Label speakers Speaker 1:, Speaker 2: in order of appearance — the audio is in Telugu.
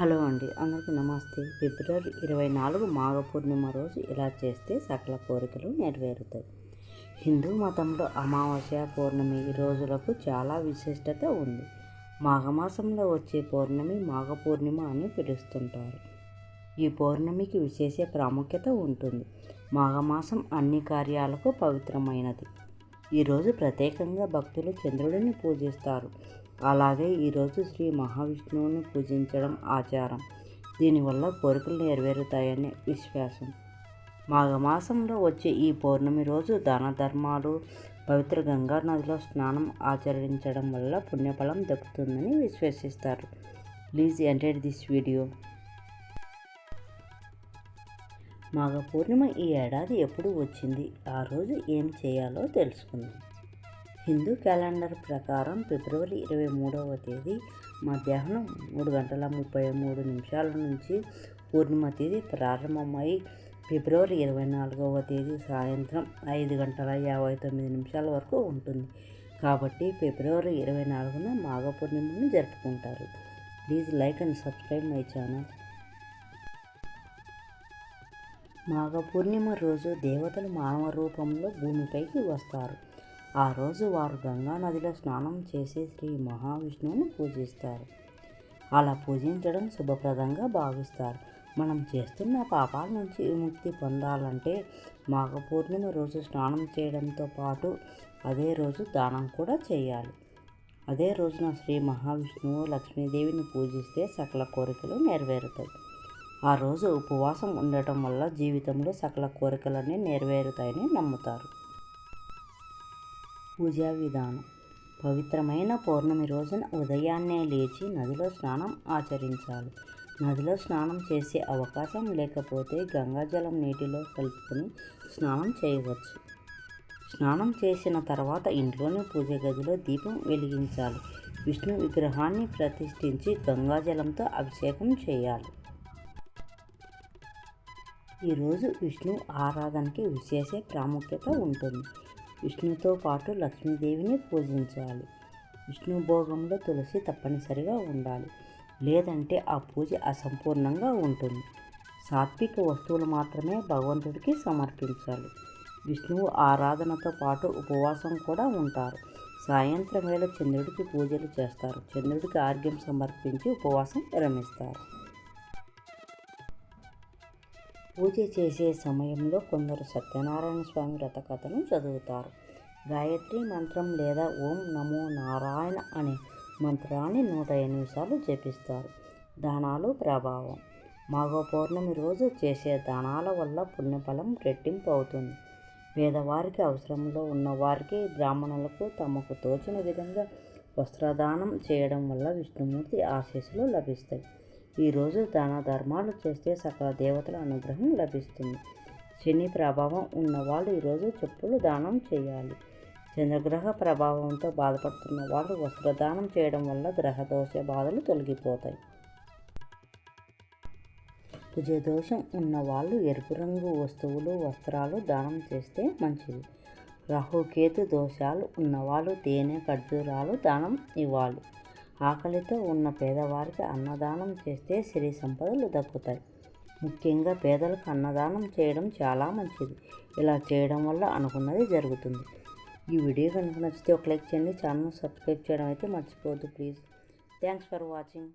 Speaker 1: హలో అండి అందరికీ నమస్తే. ఫిబ్రవరి ఇరవై నాలుగు మాఘ పూర్ణిమ రోజు ఇలా చేస్తే సకల కోరికలు నెరవేరుతాయి. హిందూ మతంలో అమావాస్య పౌర్ణమి ఈ రోజులకు చాలా విశిష్టత ఉంది. మాఘమాసంలో వచ్చే పౌర్ణమి మాఘ పూర్ణిమ అని పిలుస్తుంటారు. ఈ పౌర్ణమికి విశేష ప్రాముఖ్యత ఉంటుంది. మాఘమాసం అన్ని కార్యాలకు పవిత్రమైనది. ఈరోజు ప్రత్యేకంగా భక్తులు చంద్రుడిని పూజిస్తారు. అలాగే ఈరోజు శ్రీ మహావిష్ణువుని పూజించడం ఆచారం. దీనివల్ల కోరికలు నెరవేరుతాయనే విశ్వాసం. మాఘమాసంలో వచ్చే ఈ పౌర్ణమి రోజు దాన ధర్మాలు పవిత్ర గంగా నదిలో స్నానం ఆచరించడం వల్ల పుణ్యఫలం దక్కుతుందని విశ్వసిస్తారు. Please enter this video. Magha Purnima ఈ ఏడాది ఎప్పుడు వచ్చింది? ఆ రోజు ఏం చేయాలో తెలుసుకుందాం. హిందూ క్యాలెండర్ ప్రకారం ఫిబ్రవరి ఇరవై మూడవ తేదీ మధ్యాహ్నం మూడు గంటల ముప్పై మూడు నిమిషాల నుంచి పూర్ణిమ తేదీ ప్రారంభమై ఫిబ్రవరి ఇరవై నాలుగవ తేదీ సాయంత్రం ఐదు గంటల యాభై తొమ్మిది నిమిషాల వరకు ఉంటుంది. కాబట్టి ఫిబ్రవరి ఇరవై నాలుగున మాఘ పూర్ణిమను జరుపుకుంటారు. Please like and subscribe my channel. Magha Purnima రోజు దేవతలు మానవ రూపంలో భూమిపైకి వస్తారు. ఆ రోజు వారు గంగా నదిలో స్నానం చేసి శ్రీ మహావిష్ణువుని పూజిస్తారు. అలా పూజించడం శుభప్రదంగా భావిస్తారు. మనం చేస్తున్న పాపాల నుంచి విముక్తి పొందాలంటే మాఘ పూర్ణిమ రోజు స్నానం చేయడంతో పాటు అదే రోజు దానం కూడా చేయాలి. అదే రోజున శ్రీ మహావిష్ణువు లక్ష్మీదేవిని పూజిస్తే సకల కోరికలు నెరవేరుతాయి. ఆ రోజు ఉపవాసం ఉండటం వల్ల జీవితంలో సకల కోరికలన్నీ నెరవేరుతాయని నమ్ముతారు. పూజా విధానం. పవిత్రమైన పౌర్ణమి రోజున ఉదయాన్నే లేచి నదిలో స్నానం ఆచరించాలి. నదిలో స్నానం చేసే అవకాశం లేకపోతే గంగాజలం నీటిలో కలుపుకొని స్నానం చేయవచ్చు. స్నానం చేసిన తర్వాత ఇంట్లోని పూజ గదిలో దీపం వెలిగించాలి. విష్ణు విగ్రహాన్ని ప్రతిష్ఠించి గంగాజలంతో అభిషేకం చేయాలి. ఈరోజు విష్ణు ఆరాధనకి విశేష ప్రాముఖ్యత ఉంటుంది. విష్ణుతో పాటు లక్ష్మీదేవిని పూజించాలి. విష్ణు భోగంలో తులసి తప్పనిసరిగా ఉండాలి. లేదంటే ఆ పూజ అసంపూర్ణంగా ఉంటుంది. సాత్విక వస్తువులు మాత్రమే భగవంతుడికి సమర్పించాలి. విష్ణువు ఆరాధనతో పాటు ఉపవాసం కూడా ఉంటారు. సాయంత్రం వేళ చంద్రుడికి పూజలు చేస్తారు. చంద్రుడికి ఆర్గ్యం సమర్పించి ఉపవాసం విరమిస్తారు. పూజ చేసే సమయంలో కొందరు సత్యనారాయణ స్వామి వ్రతకథను చదువుతారు. గాయత్రి మంత్రం లేదా ఓం నమో నారాయణ అనే మంత్రాన్ని నూట ఎనిమిది సార్లు జపిస్తారు. దానాలు ప్రభావం. మాఘ పౌర్ణమి రోజు చేసే దానాల వల్ల పుణ్యఫలం రెట్టింపు అవుతుంది. పేదవారికి అవసరంలో ఉన్నవారికి బ్రాహ్మణులకు తమకు తోచిన విధంగా వస్త్రదానం చేయడం వల్ల విష్ణుమూర్తి ఆశీస్సులు లభిస్తాయి. ఈరోజు దాన ధర్మాలు చేస్తే సకల దేవతల అనుగ్రహం లభిస్తుంది. శని ప్రభావం ఉన్నవాళ్ళు ఈరోజు చెప్పులు దానం చేయాలి. చంద్రగ్రహ ప్రభావంతో బాధపడుతున్న వాళ్ళు వస్త్రదానం చేయడం వల్ల గ్రహదోష బాధలు తొలగిపోతాయి. కుజదోషం ఉన్నవాళ్ళు ఎరుపు రంగు వస్తువులు వస్త్రాలు దానం చేస్తే మంచిది. రాహుకేతు దోషాలు ఉన్నవాళ్ళు తేనె ఖర్జూరాలు దానం ఇవ్వాలి. ఆకలితో ఉన్న పేదవారికి అన్నదానం చేస్తే సిరి సంపదలు దక్కుతాయి. ముఖ్యంగా పేదలకు అన్నదానం చేయడం చాలా మంచిది. ఇలా చేయడం వల్ల అనుకున్నది జరుగుతుంది. ఈ వీడియో కనుక నచ్చితే ఒక లైక్ చేయండి. ఛానల్ సబ్స్క్రైబ్ చేయడం అయితే మర్చిపోవద్దు ప్లీజ్. Thanks for watching.